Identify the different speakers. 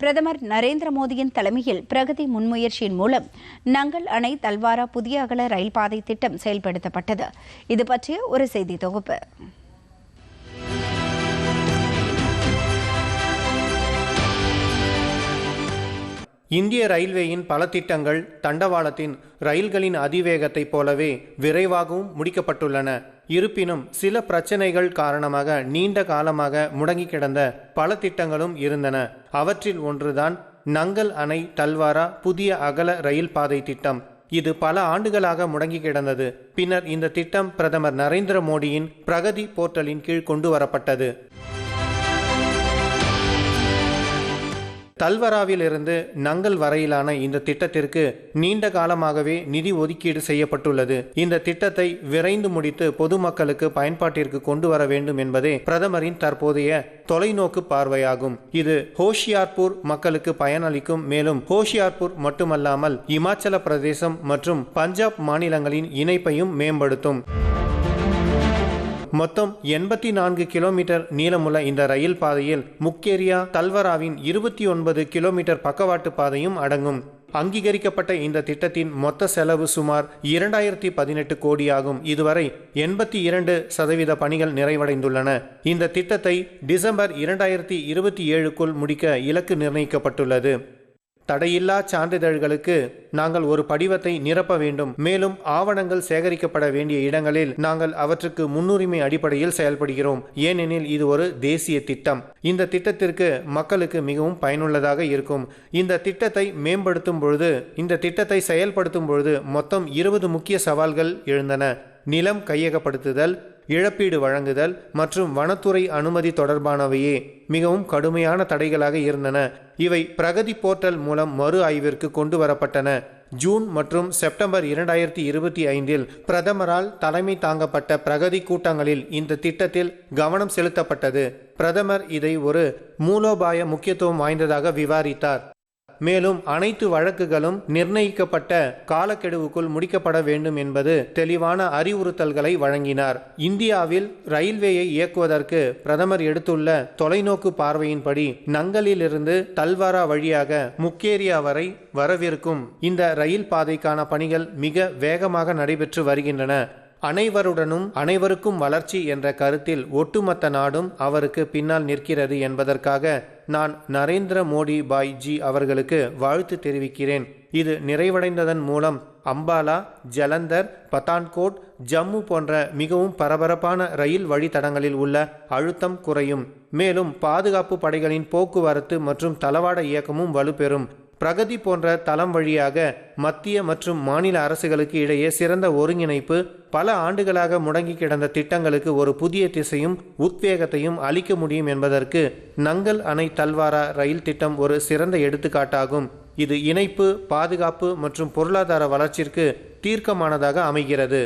Speaker 1: பிரதமர் நரேந்திர மோடியின் தலைமையில் பிரகதி முன்முயற்சியின் மூலம் நங்கள் அணை தல்வாரா புதிய அகல ரயில் பாதை திட்டம் செயல்படுத்தப்பட்டது. இது பற்றிய ஒரு செய்தி தொகுப்பு.
Speaker 2: இந்திய ரயில்வேயின் பல திட்டங்கள் தண்டவாளத்தின் ரயில்களின் அதிவேகத்தைப் போலவே விரைவாகவும் முடிக்கப்பட்டுள்ளன. இருப்பினும் சில பிரச்சனைகள் காரணமாக நீண்ட காலமாக முடங்கி கிடந்த பல திட்டங்களும் இருந்தன. அவற்றில் ஒன்றுதான் நங்கல் அணை தல்வாரா புதிய அகல ரயில் பாதை திட்டம். இது பல ஆண்டுகளாக முடங்கி கிடந்தது. பின்னர் இந்த திட்டம் பிரதமர் நரேந்திர மோடியின் பிரகதி போர்ட்டலின் கீழ் கொண்டு வரப்பட்டது. தல்வராவிலிருந்து நங்கல் வரையிலான இந்த திட்டத்திற்கு நீண்ட காலமாகவே நிதி ஒதுக்கீடு செய்யப்பட்டுள்ளது. இந்த திட்டத்தை விரைந்து முடித்து பொதுமக்களுக்கு பயன்பாட்டிற்கு கொண்டு வர வேண்டும் என்பதே பிரதமரின் தற்போதைய தொலைநோக்கு பார்வையாகும். இது ஹோஷியார்பூர் மக்களுக்கு பயனளிக்கும். மேலும் ஹோஷியார்பூர் மட்டுமல்லாமல் இமாச்சல பிரதேசம் மற்றும் பஞ்சாப் மாநிலங்களின் இணைப்பையும் மேம்படுத்தும். மொத்தம் எண்பத்தி நான்கு கிலோமீட்டர் நீளமுள்ள இந்த ரயில் பாதையில் முக்கேரியா தல்வராவின் இருபத்தி ஒன்பது கிலோமீட்டர் பக்கவாட்டு பாதையும் அடங்கும். அங்கீகரிக்கப்பட்ட இந்த திட்டத்தின் மொத்த செலவு சுமார் இரண்டாயிரத்தி பதினெட்டு கோடியாகும். இதுவரை எண்பத்தி இரண்டு சதவீத பணிகள் நிறைவடைந்துள்ளன. இந்த திட்டத்தை டிசம்பர் இரண்டாயிரத்தி இருபத்தி ஏழுக்குள் முடிக்க இலக்கு நிர்ணயிக்கப்பட்டுள்ளது. தடையில்லா சான்றிதழ்களுக்கு நாங்கள் ஒரு படிவத்தை நிரப்ப வேண்டும். மேலும் ஆவணங்கள் சேகரிக்கப்பட வேண்டிய இடங்களில் நாங்கள் அவற்றுக்கு முன்னுரிமை அடிப்படையில் செயல்படுகிறோம். ஏனெனில் இது ஒரு தேசிய திட்டம். இந்த திட்டத்திற்கு மக்களுக்கு மிகவும் பயனுள்ளதாக இருக்கும். இந்த திட்டத்தை மேம்படுத்தும் பொழுது இந்த திட்டத்தை செயல்படுத்தும் பொழுது மொத்தம் இருபது முக்கிய சவால்கள் எழுந்தன. நிலம் கையகப்படுத்துதல் இழப்பீடு வழங்குதல் மற்றும் வனத்துறை அனுமதி தொடர்பானவையே மிகவும் கடுமையான தடைகளாக இருந்தன. இவை பிரகதி போர்ட்டல் மூலம் மறு ஆய்விற்கு கொண்டு வரப்பட்டன ஜூன் மற்றும் செப்டம்பர் இரண்டாயிரத்தி இருபத்தி ஐந்தில் பிரதமரால் தலைமை தாங்கப்பட்ட பிரகதி கூட்டங்களில் இந்த திட்டத்தில் கவனம் செலுத்தப்பட்டது. பிரதமர் இதை ஒரு மூலோபாய முக்கியத்துவம் வாய்ந்ததாக விவாதித்தார். மேலும் அனைத்து வழக்குகளும் நிர்ணயிக்கப்பட்ட காலக்கெடுவுக்குள் முடிக்கப்பட வேண்டும் என்பது தெளிவான அறிவுறுத்தல்களை வழங்கினார். இந்தியாவில் ரயில்வேயை இயக்குவதற்கு பிரதமர் எடுத்துள்ள தொலைநோக்கு பார்வையின்படி நங்கலிலிருந்து தல்வாரா வழியாக முக்கேரியா வரை வரவிருக்கும் இந்த ரயில் பாதைக்கான பணிகள் மிக வேகமாக நடைபெற்று வருகின்றன. அனைவருடனும் அனைவருக்கும் வளர்ச்சி என்ற கருத்தில் ஒட்டுமொத்த நாடும் அவருக்கு பின்னால் நிற்கிறது என்பதற்காக நான் நரேந்திர மோடி பாய் ஜி அவர்களுக்கு வாழ்த்து தெரிவிக்கிறேன். இது நிறைவடைந்ததன் மூலம் அம்பாலா ஜலந்தர் பத்தான்கோட் ஜம்மு போன்ற மிகவும் பரபரப்பான ரயில் வழித்தடங்களில் உள்ள அழுத்தம் குறையும். மேலும் பாதுகாப்பு படைகளின் போக்குவரத்து மற்றும் தளவாட இயக்கமும் வலுப்பெறும். பிரகதி போன்ற தளம் வழியாக மத்திய மற்றும் மாநில அரசுகளுக்கு இடையே சிறந்த ஒருங்கிணைப்பு பல ஆண்டுகளாக முடங்கி கிடந்த திட்டங்களுக்கு ஒரு புதிய திசையும் உத்வேகத்தையும் அளிக்க முடியும் என்பதற்கு நங்கல் அணை தல்வாரா ரயில் திட்டம் ஒரு சிறந்த எடுத்துக்காட்டாகும். இது இணைப்பு பாதுகாப்பு மற்றும் பொருளாதார வளர்ச்சிக்கு தீர்க்கமானதாக அமைகிறது.